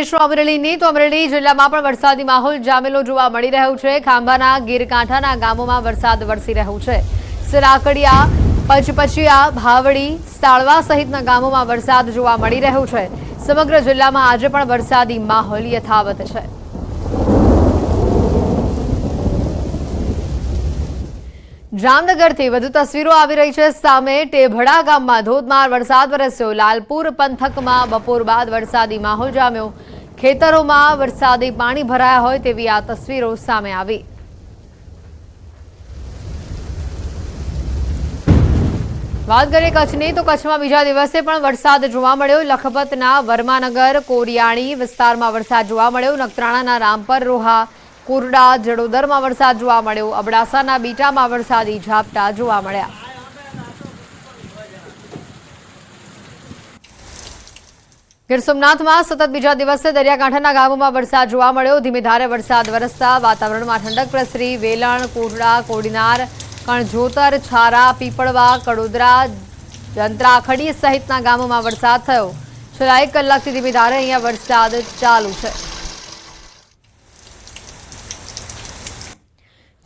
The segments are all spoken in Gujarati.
કરીશું અમરેલીની તો અમરેલી જિલ્લામાં પણ વરસાદી માહોલ જામેલો જોવા મળી રહ્યો છે. ખાંભાના ગીરકાંઠાના ગામોમાં વરસાદ વરસી રહ્યો છે. સિરાકડિયા, પચપચિયા, ભાવડી, સાળવા સહિતના ગામોમાં વરસાદ જોવા મળી રહ્યો છે. સમગ્ર જિલ્લામાં આજે પણ વરસાદી માહોલ યથાવત છે. જામનગરથી વધુ તસવીરો આવી રહી છે. સામે ટેભડા ગામમાં ધોધમાર વરસાદ વરસ્યો. લાલપુર પંથકમાં બપોર બાદ વરસાદી માહોલ જામ્યો. ખેતરોમાં વરસાદી પાણી ભરાયા હોય તેવી આ તસવીરો સામે આવી. વાત કરીએ કચ્છની, તો કચ્છમાં બીજા દિવસે પણ વરસાદ જોવા મળ્યો. લખપતના વર્માનગર, કોરિયાણી વિસ્તારમાં વરસાદ જોવા મળ્યો. નખત્રાણાના રામપર, રોહા, કુરડા, જડોદરમાં વરસાદ જોવા મળ્યો. અબડાસાના બીટામાં વરસાદી ઝાપટા જોવા મળ્યા. ગીર સોમનાથમાં સતત બીજા દિવસે દરિયાકાંઠાના ગામોમાં વરસાદ જોવા મળ્યો. ધીમે ધારે વરસાદ વરસતા વાતાવરણમાં ઠંડક પ્રસરી. વેલણ કોટડા કોડીનાર, કણજોતર, છારા, પીપળવા, કડોદરા, જંત્રાખડી સહિતના ગામોમાં વરસાદ થયો. છેલ્લા એક કલાકથી ધીમી ધારે અહીંયા વરસાદ ચાલુ છે.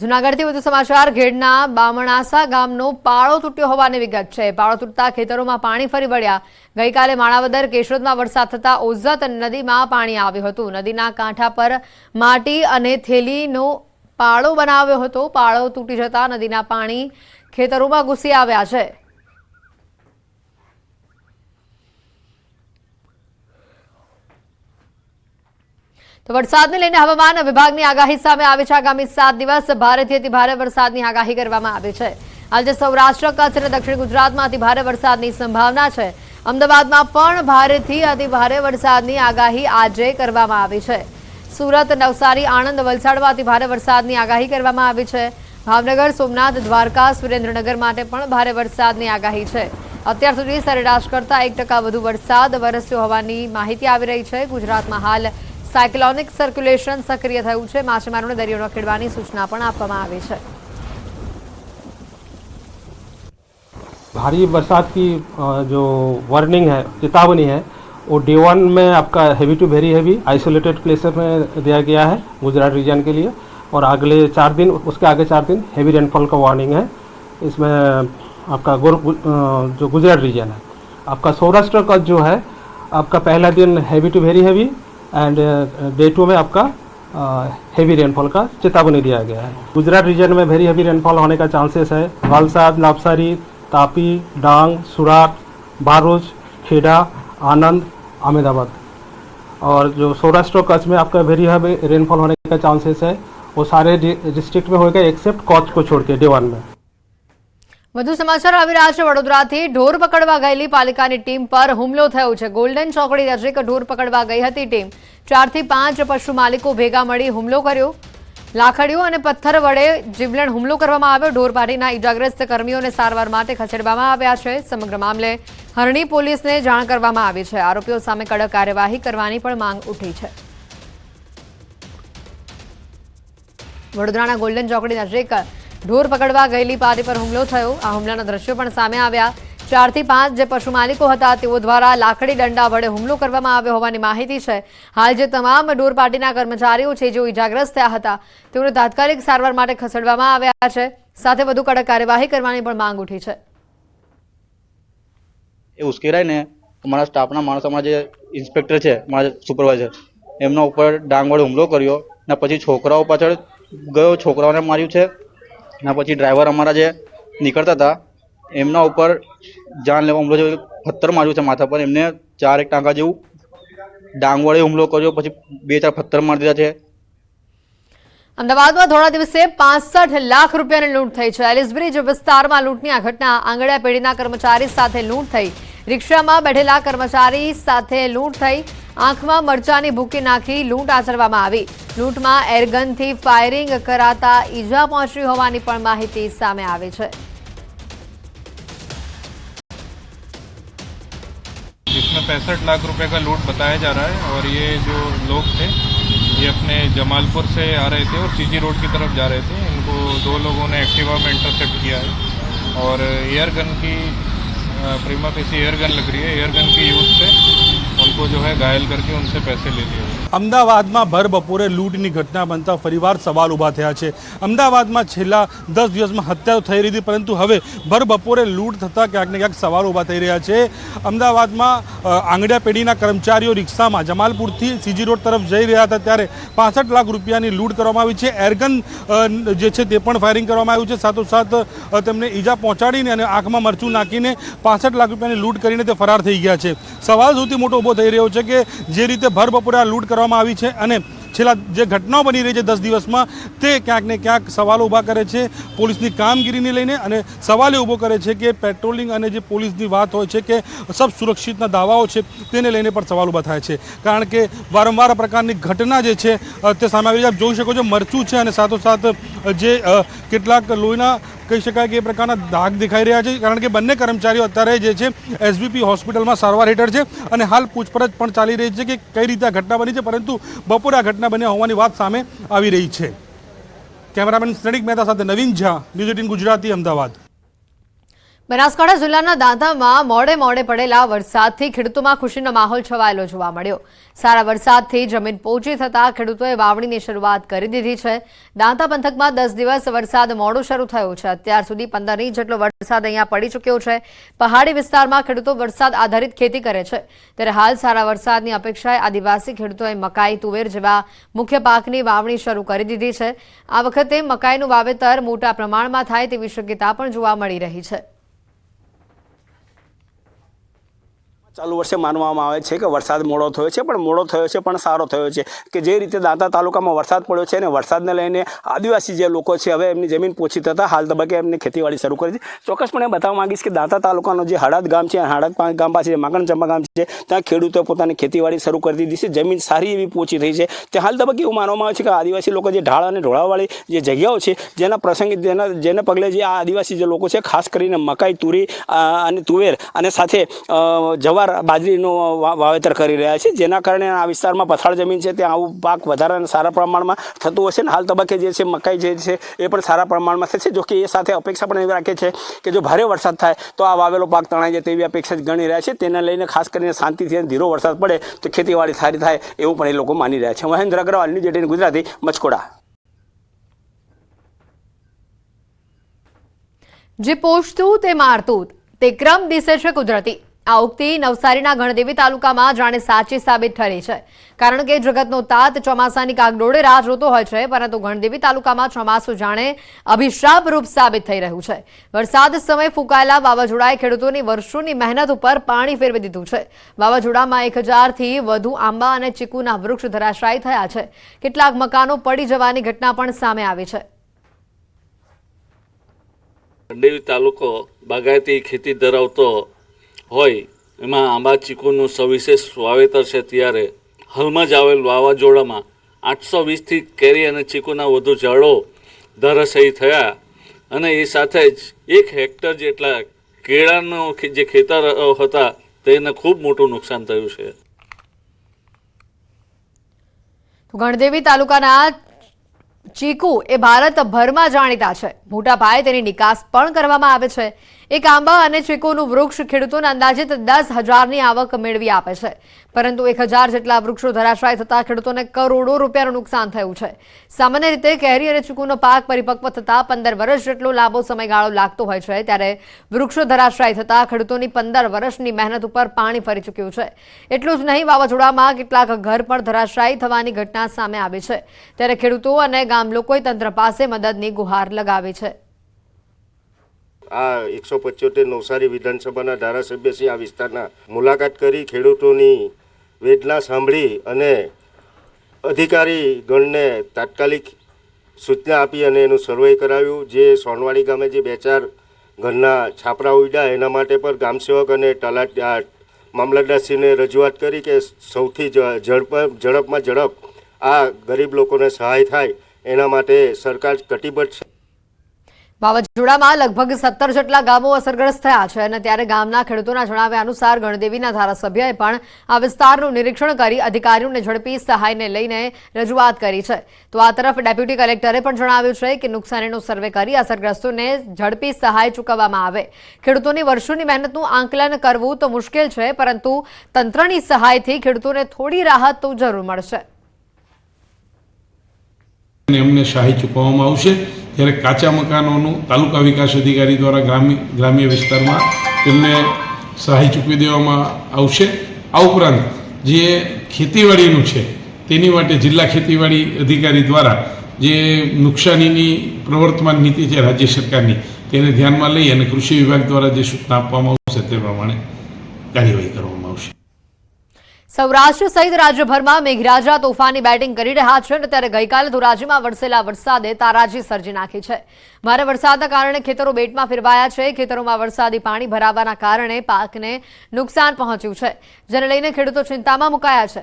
જુનાગઢથી વધુ સમાચાર, ઘેડના બામણાસા ગામનો પાળો તૂટ્યો હોવાની વિગત છે. પાળો તૂટતા ખેતરોમાં પાણી ફરી વળ્યા. ગઈકાલે માણાવદર કેશોદમાં વરસાદ થતા ઓઝત નદીમાં પાણી આવ્યું હતું. નદીના કાંઠા પર માટી અને થેલીનો પાળો બનાવ્યો હતો. પાળો તૂટી જતા નદીના પાણી ખેતરોમાં ઘૂસી આવ્યા છે. તો વરસાદને લઈને હવામાન વિભાગની આગાહી સામે આવી છે. આગામી સાત દિવસ ભારેથી અતિ ભારે વરસાદની આગાહી કરવામાં આવી છે. આજે સૌરાષ્ટ્ર, કચ્છ અને દક્ષિણ ગુજરાતમાં અતિ ભારે વરસાદની સંભાવના છે. અમદાવાદમાં પણ ભારેથી અતિ ભારે વરસાદની આગાહી આજે કરવામાં આવી છે. સુરત, નવસારી, આણંદ વલસાડમાં અતિ ભારે વરસાદની આગાહી કરવામાં આવી છે. ભાવનગર, સોમનાથ, દ્વારકા, સુરેન્દ્રનગર માટે પણ ભારે વરસાદની આગાહી છે. અત્યાર સુધી સરેરાશ કરતા એક વધુ વરસાદ વરસ્યો હોવાની માહિતી આવી રહી છે. ગુજરાતમાં હાલ સાયક્લોનિક સર્ક્યુલેશન સક્રિય થયું છે માછીમારોને દરિયો ન ખેડવાની સૂચના પણ આપવામાં આવી છે भारी बरसात की अ, जो वार्निंग है चेतावनी है वो डे वन में आपका heavy to very heavy isolated places में दिया गया है गुजरात रीजन के लिए और अगले चार दिन उसके आगे चार दिन हैवी रेनफॉल का वार्निंग है इसमें आपका गोर गु- अ, जो गुजरात रीजन है आपका सौराष्ट्र का जो है आपका पहला दिन heavy to very heavy and day two में आपका हैवी रेनफॉल का चेतावनी दिया गया है। गुजरात रीजन में वेरी हैवी रेनफॉल होने का चांसेस है। वलसाड नवसारी तापी, डांग सुराट बारूच खेड़ा, आनंद, अहमदाबाद। और जो सौराष्ट्र कच्छ में आपका वेरी हैवी रेनफॉल होने का चांसेस है, वो सारे डिस्ट्रिक्ट में होगा एक्सेप्ट कच्छ को छोड़ के डे वन में। વધુ સમાચાર આવી રહ્યા છે વડોદરાથી. ઢોર પકડવા ગયેલી પાલિકાની ટીમ પર હુમલો થયો છે. ગોલ્ડન ચોકડી નજીક ઢોર પકડવા ગઈ હતી ટીમ. ચારથી પાંચ પશુ માલિકો ભેગા મળી હુમલો કર્યો. લાખડીઓ અને પથ્થર વડે જીવલેણ હુમલો કરવામાં આવ્યો. ઢોરપાટીના ઇજાગ્રસ્ત કર્મીઓને સારવાર માટે ખસેડવામાં આવ્યા છે. સમગ્ર મામલે હરણી પોલીસને જાણ કરવામાં આવી છે. આરોપીઓ સામે કડક કાર્યવાહી કરવાની પણ માંગ ઉઠી છે. વડોદરાના ગોલ્ડન ચોકડી નજીક ઢોર પકડવા ગયેલી પારી પર હુમલો થયો. આ હુમલાના દ્રશ્યો પણ સામે આવ્યા. ચારથી પાંચ જે પશુ માલિકો હતા, તેઓ દ્વારા લાકડી દંડા વડે હુમલો કરવામાં આવ્યો હોવાની માહિતી છે. હાલ જે તમામ ઢોર પાર્ટીના કર્મચારીઓ છે, જેઓ ઇજાગ્રસ્ત થયા હતા, તેઓને તાત્કાલિક સારવાર માટે ખસેડવામાં આવ્યા છે. સાથે વધુ કડક કાર્યવાહી કરવાની પણ માંગ ઉઠી છે. એ ઉશ્કેરાઈને અમારા સ્ટાફના માણસોમાં જે ઇન્સ્પેક્ટર છે મારા સુપરવાઇઝર, એમના ઉપર ડાંગ વડે હુમલો કર્યો. ને પછી છોકરાઓ પાછળ ગયો, છોકરાઓને માર્યું છે. ને, પછી ડ્રાઈવર અમારા જે નીકળતા હતા, એમના ઉપર જાન લેવા હુમલો જેવું પથ્થર માર્યું છે માથા પર. એમને ચાર એક ટાંકા જેવું ડાંગ વડે હુમલો કર્યો, પછી બે ચાર પથ્થર મારી દીધા છે. અમદાવાદમાં થોડા દિવસે પાસઠ લાખ રૂપિયાની લૂંટ થઈ છે. એલિસબ્રિજ વિસ્તારમાં લૂંટની આ ઘટના આંગળીયા પેઢીના કર્મચારી સાથે લૂંટ થઈ. રિક્ષામાં બેઠેલા કર્મચારી સાથે લૂંટ થઈ આંખમાં મરચાની ભૂકી નાખી લૂંટ આચરવામાં આવી લૂંટમાં એરગનથી ફાયરિંગ કરાતા ઈજા પહોંચી હોવાની પણ માહિતી સામે આવી છે इसमें पैंसठ लाख रुपए का लूट बताया जा रहा है और ये जो लोग थे ये अपने जमालपुर से आ रहे थे और सीजी रोड की तरफ जा रहे थे इनको दो लोगों ने एक्टिवा में इंटरसेप्ट किया है और एयर गन की प्रीमा फेसी एयर गन लग रही है एयर गन की यूज से उनको जो है घायल करके उनसे पैसे ले लिए અમદાવાદમાં ભર બપોરે લૂંટની ઘટના બનતા ફરીવાર સવાલ ઊભા થયા છે. અમદાવાદમાં છેલ્લા દસ દિવસમાં હત્યાઓ થઈ રહી હતી પરંતુ હવે ભર બપોરે લૂંટ થતાં ક્યાંક ને ક્યાંક સવાલ ઊભા થઈ રહ્યા છે. અમદાવાદમાં અ, આંગડિયા પેઢીના કર્મચારીઓ રિક્ષામાં જમાલપુરથી સીજી રોડ તરફ જઈ રહ્યા હતા ત્યારે પાસઠ લાખ રૂપિયાની લૂંટ કરવામાં આવી છે. એરગન જે છે તે પણ ફાયરિંગ કરવામાં આવ્યું છે. સાથોસાથ તેમને ઈજા પહોંચાડીને અને આંખમાં મરચું નાખીને પાસઠ લાખ રૂપિયાની લૂંટ કરીને તે ફરાર થઈ ગયા છે. સવાલ સૌથી મોટો ઊભો થઈ રહ્યો છે કે જે રીતે ભર બપોરે આ લૂંટ કરવામાં આવી છે અને છેલ્લા જે ઘટનાઓ બની રહી છે દસ દિવસમાં, તે ક્યાંક ને ક્યાંક સવાલો ઊભા કરે છે, પોલીસની કામગીરીને લઈને અને સવાલ ઊભો કરે છે કે પેટ્રોલિંગ અને જે પોલીસની વાત હોય છે કે સબ સુરક્ષિતના દાવાઓ છે, તેને લઈને પણ સવાલ ઊભા થાય છે. કારણ કે વારંવાર પ્રકારની ઘટના જે છે તે સામે આવી આપ જોઈ શકો છો મરચું છે અને સાથોસાથ જે કેટલાક લોહીના કહી શકાય કે એ પ્રકારના દાગ દેખાઈ રહ્યા છે, કારણ કે બંને કર્મચારીઓ અત્યારે જે છે એસબીપી હોસ્પિટલમાં સારવાર હેઠળ છે અને હાલ પૂછપરછ પણ ચાલી રહી છે કે કઈ રીતે આ ઘટના બની છે, પરંતુ બપોરે આ ઘટના બન્યા હોવાની વાત સામે આવી રહી છે. કેમેરામેન સ્નેડિક મહેતા સાથે નવીન ઝા, ન્યૂઝ એટીન ગુજરાતી, અમદાવાદ. બનાસકાંઠા જિલ્લાના દાંધામાં મોડે મોડે પડેલા વરસાદથી ખેડૂતોમાં ખુશીનો માહોલ છવાયેલો જોવા મળ્યો. સારા વરસાદથી જમીન પોચી થતાં ખેડૂતોએ વાવણીની શરૂઆત કરી દીધી છે. દાંતા પંથકમાં દસ દિવસ વરસાદ મોડો શરૂ થયો છે. અત્યાર સુધી પંદર ઇંચ જેટલો વરસાદ અહીંયા પડી ચૂક્યો છે. પહાડી વિસ્તારમાં ખેડૂતો વરસાદ આધારિત ખેતી કરે છે. ત્યારે હાલ સારા વરસાદની અપેક્ષાએ આદિવાસી ખેડૂતોએ મકાઈ, તુવેર જેવા મુખ્ય પાકની વાવણી શરૂ કરી દીધી છે. આ વખતે મકાઈનું વાવેતર મોટા પ્રમાણમાં થાય તેવી શક્યતા પણ જોવા મળી રહી છે. ચાલુ વર્ષે માનવામાં આવે છે કે વરસાદ મોડો થયો છે પણ મોડો થયો છે પણ સારો થયો છે કે જે રીતે દાંતા તાલુકામાં વરસાદ પડ્યો છે અને વરસાદને લઈને આદિવાસી જે લોકો છે હવે એમની જમીન પોચી થતાં હાલ તબક્કે એમની ખેતીવાડી શરૂ કરી છે ચોક્કસપણે બતાવવા માંગીશ કે દાંતા તાલુકાનો જે હળદ ગામ છે હળદ ગામ પાસે જે માકણ ચંપા ગામ છે ત્યાં ખેડૂતોએ પોતાની ખેતીવાડી શરૂ કરી દીધી છે જમીન સારી એવી પોચી થઈ છે. તે હાલ તબક્કે એવું માનવામાં આવે છે કે આદિવાસી લોકો જે ઢાળ અને ઢોળાવાળી જે જગ્યાઓ છે જેના પ્રસંગે જેના જેને પગલે જે આ આદિવાસી જે લોકો છે ખાસ કરીને મકાઈ તુરી અને તુવેર અને સાથે અ, જવાર બાજરીનું વાવેતર કરી રહ્યા છે. જેના કારણે આ વિસ્તારમાં પથાળ જમીન છે. ત્યાં આવું પાક વધારે અને સારા પ્રમાણમાં થતું હશે ને હાલ તબક્કે જે છે મકાઈ જે છે એ પણ સારા પ્રમાણમાં થશે. જો કે એ સાથે અપેક્ષા પણ એવી રાખે છે કે જો ભારે વરસાદ થાય તો આ વાવેલો પાક તણાઈ જાય તેવી અપેક્ષા ગણી રહ્યા છે. તેને લઈને ખાસ કરીને શાંતિથી અને ધીરો વરસાદ પડે તો ખેતીવાડી સારી થાય એવું પણ એ લોકો માની રહ્યા છે. Mahendra Agrawal, news eighteen Gujarati, Machkoda. જે પોષતું તે મારતું તે ક્રમ દિશે છે કુદરતી. આ ઉક્તિ નવસારીના ગણદેવી તાલુકામાં જાણે સાચી સાબિત ઠરી છે. કારણ કે જગતનો તાત ચોમાસાની કાગડોળે રાહ જોતો હોય છે, પરંતુ ગણદેવી તાલુકામાં ચોમાસું જાણે અભિશાપ રૂપ સાબિત થઈ રહ્યું છે. વરસાદ સમયે ફૂંકાયેલા વાવાઝોડાએ ખેડૂતોની વર્ષોની મહેનત ઉપર પાણી ફેરવી દીધું છે. વાવાઝોડામાં એક હજારથી વધુ આંબા અને ચીકુના વૃક્ષ ધરાશાયી થયા છે. કેટલાક મકાનો પડી જવાની ઘટના પણ સામે આવી છે. ગણદેવી તાલુકો બાગાયતી ખેતી ધરાવતો હોય, એમાં આંબા ચીકુનું સવિશેષ વાવેતર છે ત્યારે. હાલમાં જ આવેલ વાવાઝોડામાં આઠસો વીસથી કેરી અને ચીકુના વધુ ઝાડો ધરાશયી થયા અને એ સાથે જ એક હેક્ટર જેટલા કેળાનો જે ખેતર હતા, તેને ખૂબ મોટું નુકસાન થયું છે. ગણદેવી તાલુકાના ચીકુ એ ભારતભરમાં જાણીતા છે. મોટા પાયે તેની નિકાસ પણ કરવામાં આવે છે. એક આંબા અને ચીકુનું વૃક્ષ ખેડૂતોને અંદાજિત દસ હજારની આવક મેળવી આપે છે. પરંતુ એક હજાર જેટલા વૃક્ષો ધરાશાય થતાં ખેડૂતોને કરોડો રૂપિયાનું નુકસાન થયું છે. સામાન્ય રીતે કેરી અને ચીકુનો પાક પરિપક્વ થતાં પંદર વર્ષ જેટલો લાંબો સમયગાળો લાગતો હોય છે, ત્યારે વૃક્ષો ધરાશાય થતાં ખેડૂતોની પંદર વર્ષની મહેનત ઉપર પાણી ફરી ચૂક્યું છે. એટલું જ નહીં, વાવાઝોડામાં કેટલાક ઘર પણ ધરાશાયી થવાની ઘટના સામે આવી છે. ત્યારે ખેડૂતો અને ગામ લોકોએ તંત્ર પાસે મદદની ગુહાર લગાવી છે. આ એકસો પંચોતેર નવસારી વિધાનસભાના ધારાસભ્યશ્રી આ વિસ્તારના મુલાકાત કરી, ખેડૂતોની વેદના સાંભળી અને અધિકારી ગણને તાત્કાલિક સૂચના આપી અને એનું સર્વે કરાવ્યું. જે સોનવાડી ગામે જે બે ચાર ઘરના છાપરા ઉડ્યા, એના માટે પણ ગામસેવક અને તલાટ મામલતદારશ્રીને રજૂઆત કરી કે સૌથી ઝડપ ઝડપમાં ઝડપ આ ગરીબ લોકોને સહાય થાય, એના માટે સરકાર કટિબદ્ધ છે. વાવાઝોડામાં લગભગ સત્તર જેટલા ગામો અસરગ્રસ્ત થયા છે અને ત્યારે ગામના ખેડૂતોના જણાવ્યા અનુસાર ગણદેવીના ધારાસભ્યએ પણ આ વિસ્તારનું નિરીક્ષણ કરી અધિકારીઓને ઝડપી સહાયને લઈને રજૂઆત કરી છે. તો આ તરફ ડેપ્યુટી કલેક્ટરે પણ જણાવ્યું છે કે નુકસાનીનો સર્વે કરી અસરગ્રસ્તોને ઝડપી સહાય ચૂકવવામાં આવે. ખેડૂતોની વર્ષોની મહેનતનું આંકલન કરવું તો મુશ્કેલ છે, પરંતુ તંત્રની સહાયથી ખેડૂતોને થોડી રાહત તો જરૂર મળશે. એમને સહાય ચૂકવવામાં આવશે. જ્યારે કાચા મકાનોનું તાલુકા વિકાસ અધિકારી દ્વારા ગ્રામ્ય ગ્રામ્ય વિસ્તારમાં તેમને સહાય ચૂકવી દેવામાં આવશે. આ ઉપરાંત જે ખેતીવાડીનું છે, તેની માટે જિલ્લા ખેતીવાડી અધિકારી દ્વારા જે નુકસાનીની પ્રવર્તમાન નીતિ છે રાજ્ય સરકારની, તેને ધ્યાનમાં લઈ અને કૃષિ વિભાગ દ્વારા જે સૂચના આપવામાં આવશે તે પ્રમાણે કાર્યવાહી કરવામાં આવશે. સૌરાષ્ટ્ર સહિત રાજ્યભરમાં મેઘરાજા તોફાની બેટિંગ કરી રહ્યા છે અને ત્યારે ગઈકાલે ધોરાજીમાં વરસેલા વરસાદે તારાજી સર્જી નાખી છે. ભારે વરસાદના કારણે ખેતરો બેટમાં ફેરવાયા છે. ખેતરોમાં વરસાદી પાણી ભરાવાના કારણે પાકને નુકસાન પહોંચ્યું છે. જેને લઈને ખેડૂતો ચિંતામાં મુકાયા છે.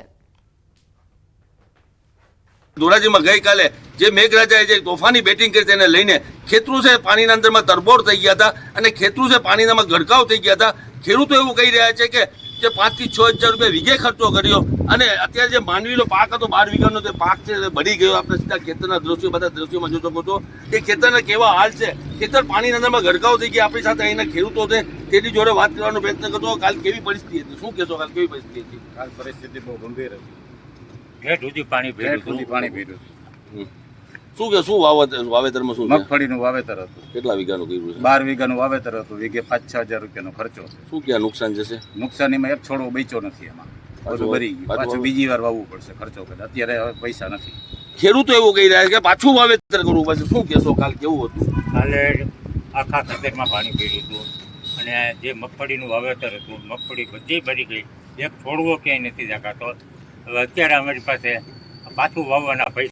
ધોરાજીમાં ગઈકાલે જે મેઘરાજાએ જે તોફાની બેટિંગ કરી તેને લઈને ખેતરું છે પાણીના અંદરમાં તરબોળ થઈ ગયા હતા અને ખેતરું છે પાણીનામાં ગડકાવ થઈ ગયા હતા. ખેડૂતો એવું કહી રહ્યા છે કે જે પાંચથી છ હજાર રૂપિયા વીઘે ખર્ચો કર્યો અને અત્યારે જે માંડવીનો પાક હતો બાર વીઘાનો જે પાક છે બળી ગયો. આપણે સીધા ખેતરના દ્રશ્યો બધા દ્રશ્યોમાં જોઈ શકો છો કે ખેતરના કેવા હાલ છે. ખેતર પાણીના અંદરમાં ગડકાવ થઈ ગયા આપણી સાથે અહીંના ખેડૂતો છે. તેની જોડે વાત કરવાનો પ્રયત્ન કરતો કાલ કેવી પરિસ્થિતિ હતી? શું કહેશો કાલ કેવી પરિસ્થિતિ હતી? કાલ પરિસ્થિતિ બહુ ગંભીર હતી. ઘેટ સુધી પાણી ભેટ સુધી પાણી ભેટ પીધું શું કે શું વાવતર વાવેતરમાં શું મગફળીનું વાવેતર હતું. કેટલા વીઘાનું કર્યું છે? બાર વીઘાનું વાવેતર હતું. વીઘે પાંચ છ હજાર રૂપિયાનો ખર્ચો છે શું ક્યાં નુકસાન જશે? નુકસાનીમાં એક છોડવો બેચો નથી એમાં. બધું ભરી ગયું. પાછું બીજી વાર વાવવું પડશે ખર્ચો કરે અત્યારે હવે પૈસા નથી. ખેડૂતો એવું કહી રહ્યા છે કે પાછું વાવેતર કરવું પડશે. શું કહેશો? કાલ કેવું હતું? કાલે આખા ખેતરમાં પાણી પીડ્યું હતું. અને જે મગફળીનું વાવેતર હતું મગફળી બધી ભરી ગઈ. એક છોડવો ક્યાંય નથી દેખાતો હવે અત્યારે અમારી પાસે પાછું વાવવાના પૈસા